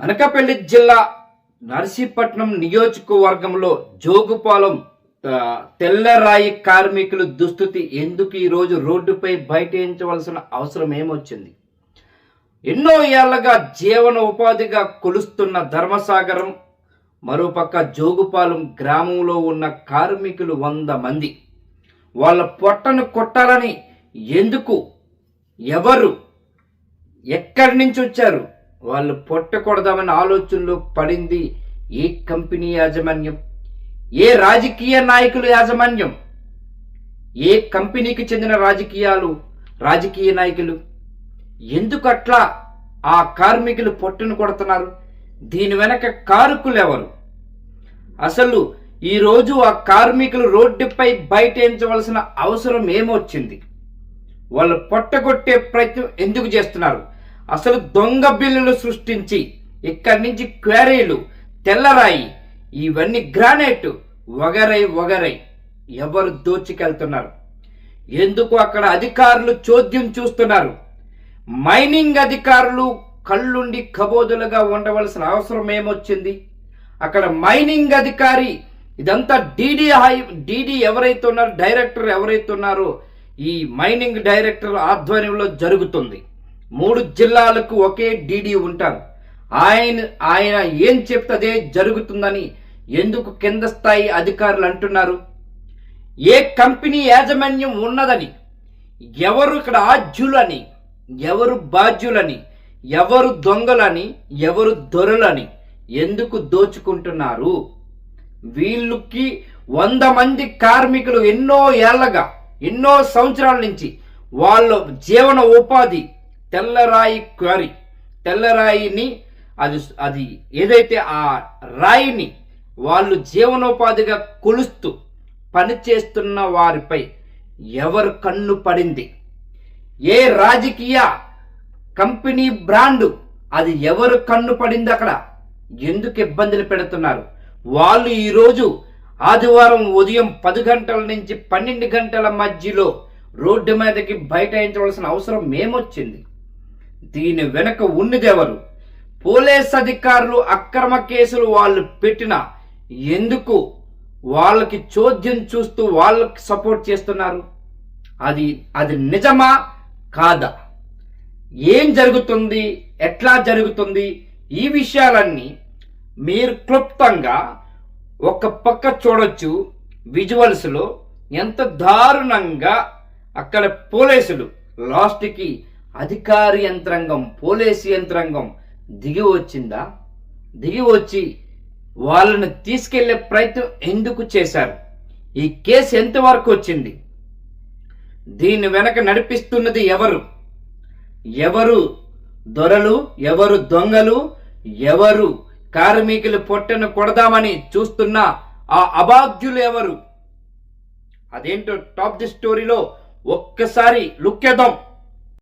అనకాపల్లి జిల్లా నర్సీపట్నం నియోజకవర్గంలో జోగుపాలెం తెల్లరాయి కార్మికుల దుస్థితి ఎందుకు ఈరోజు రోడ్డుపై బయటించవలసిన అవసరం ఏమొచ్చింది? ఎన్నో ఏళ్ళగా జీవన ఉపాధిగా కొలుస్తున్న ధర్మసాగరం మరోపక్క జోగుపాలెం గ్రామంలో ఉన్న కార్మికులు వంద మంది. వాళ్ళ పొట్టను కొట్టాలని ఎందుకు ఎవరు ఎక్కడి నుంచి వచ్చారు? వాళ్ళు పొట్టకూడదామని ఆలోచనలో పడింది ఏ కంపెనీ యాజమాన్యం ఏ రాజకీయ నాయకుల యాజమాన్యం ఏ కంపెనీకి చెందిన రాజకీయాలు రాజకీయ నాయకులు. ఎందుకు అట్లా ఆ కార్మికులు పొట్టును కొడుతున్నారు? దీని వెనక కారుకులు ఎవరు? అసలు ఈరోజు ఆ కార్మికులు రోడ్డుపై బయటేయించవలసిన అవసరం ఏమొచ్చింది? వాళ్ళు పొట్టగొట్టే ప్రయత్నం ఎందుకు చేస్తున్నారు? అసలు దొంగ బిల్లులు సృష్టించి ఇక్కడి నుంచి క్వారీలు తెల్లరాయి ఇవన్నీ గ్రానైట్ వగరై వగరై ఎవరు దోచుకెళ్తున్నారు? ఎందుకు అక్కడ అధికారులు చోద్యం చూస్తున్నారు? మైనింగ్ అధికారులు కళ్ళుండి కబోదులుగా ఉండవలసిన అవసరం ఏమొచ్చింది? అక్కడ మైనింగ్ అధికారి ఇదంతా డీడీ హై డీడీ ఎవరైతే ఉన్నారో డైరెక్టర్ ఎవరైతే ఉన్నారో ఈ మైనింగ్ డైరెక్టర్ ఆధ్వర్యంలో జరుగుతుంది. మూడు జిల్లాలకు ఒకే డీడీ ఉంటారు. ఆయన ఆయన ఏం చెప్తే జరుగుతుందని ఎందుకు కింద స్థాయి అధికారులు అంటున్నారు? ఏ కంపెనీ యాజమాన్యం ఉన్నదని? ఎవరు ఇక్కడ ఆజ్యులని ఎవరు బాధ్యులని? ఎవరు దొంగలని? ఎవరు దొరలని? ఎందుకు దోచుకుంటున్నారు? వీళ్ళకి వంద మంది కార్మికులు ఎన్నో ఏళ్ళగా ఎన్నో సంవత్సరాల నుంచి వాళ్ళ జీవన ఉపాధి తెల్లరాయి క్వారీ. తెల్లరాయిని అది అది ఏదైతే ఆ రాయిని వాళ్ళు జీవనోపాధిగా కొలుస్తూ పనిచేస్తున్న వారిపై ఎవరు కన్ను పడింది? ఏ రాజకీయ కంపెనీ బ్రాండు అది ఎవరు కన్ను పడింది అక్కడ? ఎందుకు ఇబ్బందులు పెడుతున్నారు? వాళ్ళు ఈరోజు ఆదివారం ఉదయం పది గంటల నుంచి పన్నెండు గంటల మధ్యలో రోడ్డు మీదకి బయటాయించవలసిన అవసరం ఏమొచ్చింది దీని వెనుక ఉన్నదెవరు? పోలీస్ అధికారులు అక్రమ కేసులు వాళ్ళు పెట్టిన ఎందుకు వాళ్ళకి చోద్యం చూస్తూ వాళ్ళకి సపోర్ట్ చేస్తున్నారు? అది అది నిజమా కాదా? ఏం జరుగుతుంది? ఎట్లా జరుగుతుంది? ఈ విషయాలన్నీ మీరు క్లుప్తంగా ఒక పక్క చూడొచ్చు విజువల్స్లో ఎంత దారుణంగా అక్కడ పోలీసులు లాస్ట్కి అధికారి యంత్రాంగం పోలీసు యంత్రాంగం దిగి వచ్చిందా? దిగి వచ్చి వాళ్ళను తీసుకెళ్ళే ప్రయత్నం ఎందుకు చేశారు? ఈ కేసు ఎంతవరకు వచ్చింది? దీని వెనక నడిపిస్తున్నది ఎవరు? ఎవరు దొరలు? ఎవరు దొంగలు? ఎవరు కార్మికులు పొట్టను కొడదామని చూస్తున్న ఆ అభాగ్యులు ఎవరు? అదేంటో టాప్ ది స్టోరీలో ఒక్కసారి లుక్కేద్దాం.